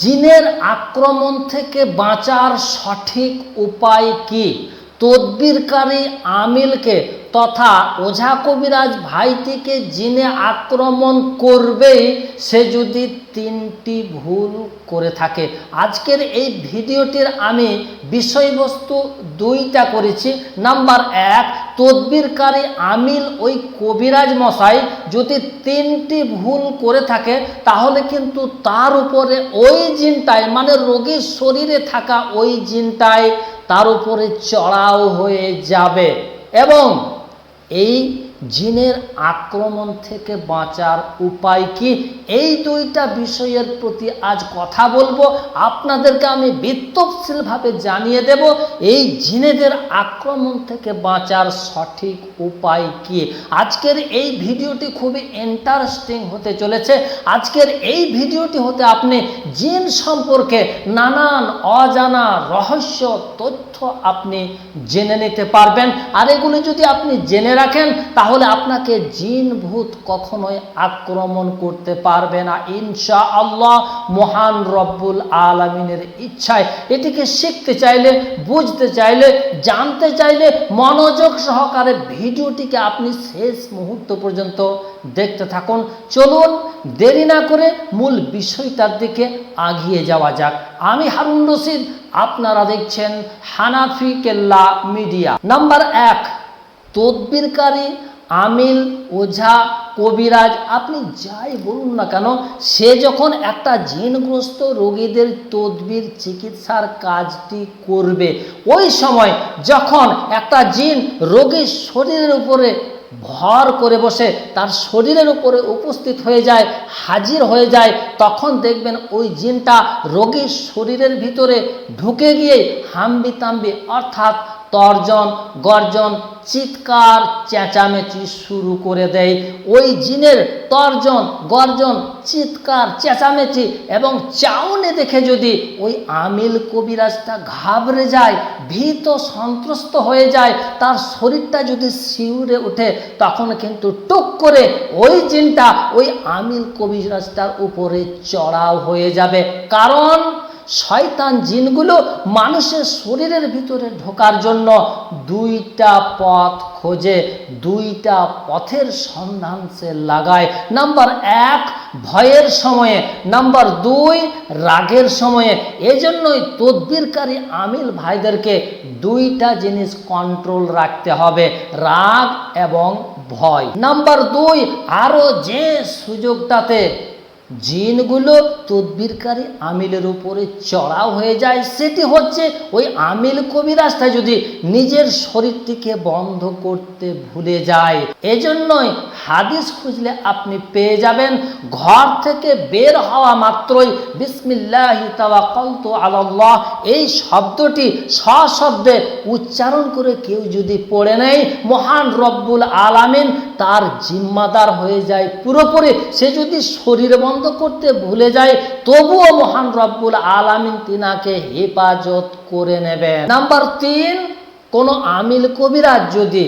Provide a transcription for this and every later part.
জিনের আক্রমণ থেকে বাঁচার সঠিক উপায় কি? তদবিরকারী আমিলকে তথা ওঝা কবিরাজ ভাইটিকে জিনে আক্রমণ করবেই সে যদি তিনটি ভুল করে থাকে। আজকের এই ভিডিওটির আমি বিষয়বস্তু দুইটা করেছি। নাম্বার এক, তদবিরকারী আমিল ওই কবিরাজ মশাই যদি তিনটি ভুল করে থাকে, তাহলে কিন্তু তার উপরে ওই জিনটায় মানে রোগীর শরীরে থাকা ওই জিনটায় তার উপরে চড়াও হয়ে যাবে। এবং এই জিনের আক্রমণ থেকে বাঁচার উপায় কি? এই দুইটা বিষয়ের প্রতি আজ কথা বলব। আপনাদেরকে আমি বিত্তশীলভাবে জানিয়ে দেব, এই জিনেদের আক্রমণ থেকে বাঁচার সঠিক উপায় কি? আজকের এই ভিডিওটি খুবই ইন্টারেস্টিং হতে চলেছে। আজকের এই ভিডিওটি হতে আপনি জিন সম্পর্কে নানান অজানা রহস্য, তথ্য আপনি জেনে নিতে পারবেন। আর এগুলো যদি আপনি জেনে রাখেন, তাহলে আপনাকে জিন ভূত কখনোই আক্রমণ করতে পারবে না। ইনশা আল্লাহ মহান রব্বুল আলমিনের ইচ্ছায় এটিকে শিখতে চাইলে, বুঝতে চাইলে, জানতে চাইলে মনোযোগ সহকারে ভিডিওটিকে আপনি শেষ মুহূর্ত পর্যন্ত দেখতে থাকুন। চলুন দেরি না করে মূল বিষয়টার দিকে আগিয়ে যাওয়া যাক। আমি হারুন রশিদ, আপনারা দেখছেন হানাফি কেল্লা মিডিয়া। নাম্বার এক, তদবিরকারী আমিল, ওঝা, কবিরাজ, আপনি যাই বলুন না কেন, সে যখন একটা জিনগ্রস্ত রোগীদের তদবির চিকিৎসার কাজটি করবে, ওই সময় যখন একটা জিন রোগীর শরীরের উপরে ভর করে বসে, তার শরীরের উপরে উপস্থিত হয়ে যায়, হাজির হয়ে যায়, তখন দেখবেন ওই জিনটা রোগীর শরীরের ভিতরে ঢুকে গিয়ে হাম্বি তাম্বি অর্থাৎ তর্জন, গর্জন, চিৎকার, চেঁচামেচি শুরু করে দেয়। ওই জিনের তর্জন, গর্জন, চিৎকার, চেঁচামেচি এবং চাউনে দেখে যদি ওই আমিল কবিরাজটা ঘাবড়ে যায়, ভীত, সন্ত্রস্ত হয়ে যায়, তার শরীরটা যদি শিউরে ওঠে, তখন কিন্তু টুক করে ওই জিনটা, ওই আমিল কবিরাজটার উপরে চড়াও হয়ে যাবে। কারণ শয়তান জিনগুলো মানুষের শরীরের ভিতরে ঢোকার জন্য দুইটা পথ খোঁজে, দুইটা পথের সন্ধান সে লাগায়। নাম্বার এক, ভয়ের সময়ে। নাম্বার দুই, রাগের সময়ে। এজন্যই তদবিরকারী আমিল ভাইদেরকে দুইটা জিনিস কন্ট্রোল রাখতে হবে, রাগ এবং ভয়। নাম্বার দুই আরও যে সুযোগটাতে জিনগুলো তদবিরকারী আমিলের উপরে চড়াও হয়ে যায়, সেটি হচ্ছে ওই আমিল কবিরাজটা যদি নিজের শরীরটিকে বন্ধ করতে ভুলে যায়। এজন্যই হাদিস খুঁজলে আপনি পেয়ে যাবেন, ঘর থেকে বের হওয়া মাত্রই বিসমিল্লাহি তাওয়াক্কালতু আলাল্লাহ, এই শব্দটি সশব্দে উচ্চারণ করে কেউ যদি পড়ে নেয়, মহান রব্বুল আলামিন তার জিম্মাদার হয়ে যায়, পুরোপুরি সে যদি শরীর বন্ধ করতে ভুলে যায়, তবুও মহান রব্বুল আলামিন তিনাকে হেফাজত করে নেবেন। নাম্বার তিন, কোন আমিল কবিরাজ যদি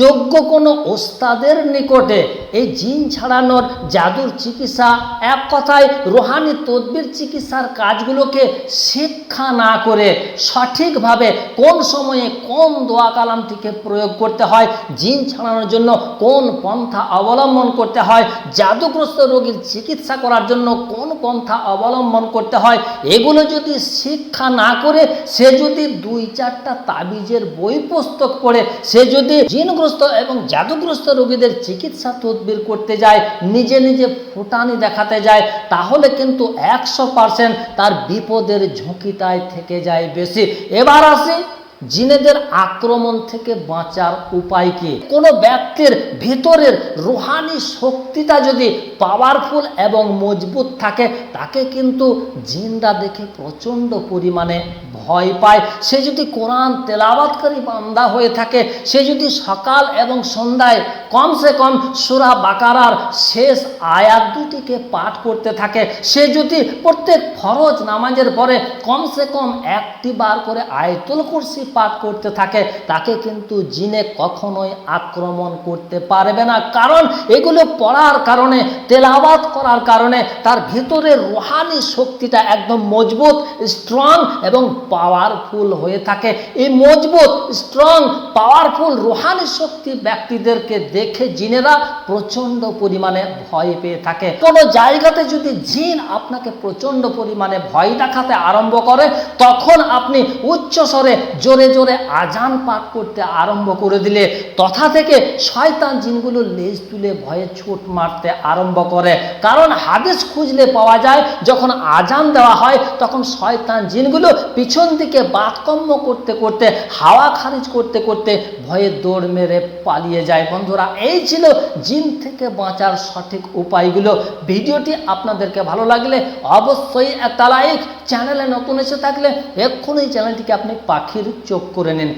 যোগ্য কোনো ওস্তাদের নিকটে এই জিন ছাড়ানোর জাদুর চিকিৎসা, এক কথায় রোহানি তদবির চিকিৎসার কাজগুলোকে শিক্ষা না করে সঠিকভাবে কোন সময়ে কোন দোয়া কালামটিকে প্রয়োগ করতে হয়, জিন ছাড়ানোর জন্য কোন পন্থা অবলম্বন করতে হয়, জাদুগ্রস্ত রোগীর চিকিৎসা করার জন্য কোন পন্থা অবলম্বন করতে হয়, এগুলো যদি শিক্ষা না করে সে যদি দুই চারটা তাবিজের বই পুস্তক পড়ে, সে যদি জিনগ্রস্ত এবং জাদুগ্রস্ত রোগীদের চিকিৎসা তদবির করতে যায়, নিজে নিজে ফুটানি দেখাতে যায়, তাহলে কিন্তু একশো পার্সেন্ট তার বিপদের ঝুঁকিটাই থেকে যায় বেশি। এবার আসি জিনেদের আক্রমণ থেকে বাঁচার উপায় কি? কোনো ব্যক্তির ভিতরের রুহানি শক্তিটা যদি পাওয়ারফুল এবং মজবুত থাকে, তাকে কিন্তু জিনরা দেখে প্রচণ্ড পরিমাণে ভয় পায়। সে যদি কোরআন তেলাবাতকারী বান্দা হয়ে থাকে, সে যদি সকাল এবং সন্ধ্যায় কমসে কম সুরা বাকারার শেষ আয়াত দুটিকে পাঠ করতে থাকে, সে যদি প্রত্যেক ফরজ নামাজের পরে কমসে কম একটি বার করে আয়তুল কুরসি পাঠ করতে থাকে, তাকে কিন্তু জিনে কখনোই আক্রমণ করতে পারবে না। কারণ এগুলো পড়ার কারণে, তেলাওয়াত করার কারণে, তার ভিতরের রোহানি শক্তিটা একদম মজবুত স্ট্রং এবং পাওয়ারফুল হয়ে থাকে। এই মজবুত স্ট্রং পাওয়ারফুল রোহানি শক্তি ব্যক্তিদেরকে দেখে জিনেরা প্রচণ্ড পরিমাণে ভয় পেয়ে থাকে। কোনো জায়গাতে যদি জিন আপনাকে প্রচণ্ড পরিমাণে ভয় দেখাতে আরম্ভ করে, তখন আপনি উচ্চ স্বরে জোরে জোরে আজান পাঠ করতে আরম্ভ করে দিলে, তথা থেকে শয়তান জিনগুলো লেজ তুলে ভয়ে ছোট মারতে আরম্ভ করে। কারণ হাদিস খুঁজলে পাওয়া যায়, যখন আজান দেওয়া হয়, তখন শয়তান জিনগুলো পিছন দিকে বাতকম্য করতে করতে, হাওয়া খারিজ করতে করতে ভয়ে দৌড় মেরে পালিয়ে যায়। বন্ধুরা, এই ছিল জিন থেকে বাঁচার সঠিক উপায়গুলো। ভিডিওটি আপনাদেরকে ভালো লাগলে অবশ্যই একটা লাইক চ্যানেলে নতুন এসে থাকলে এক্ষুনি চ্যানেলটিকে আপনি পাখির চোখ করে নিন।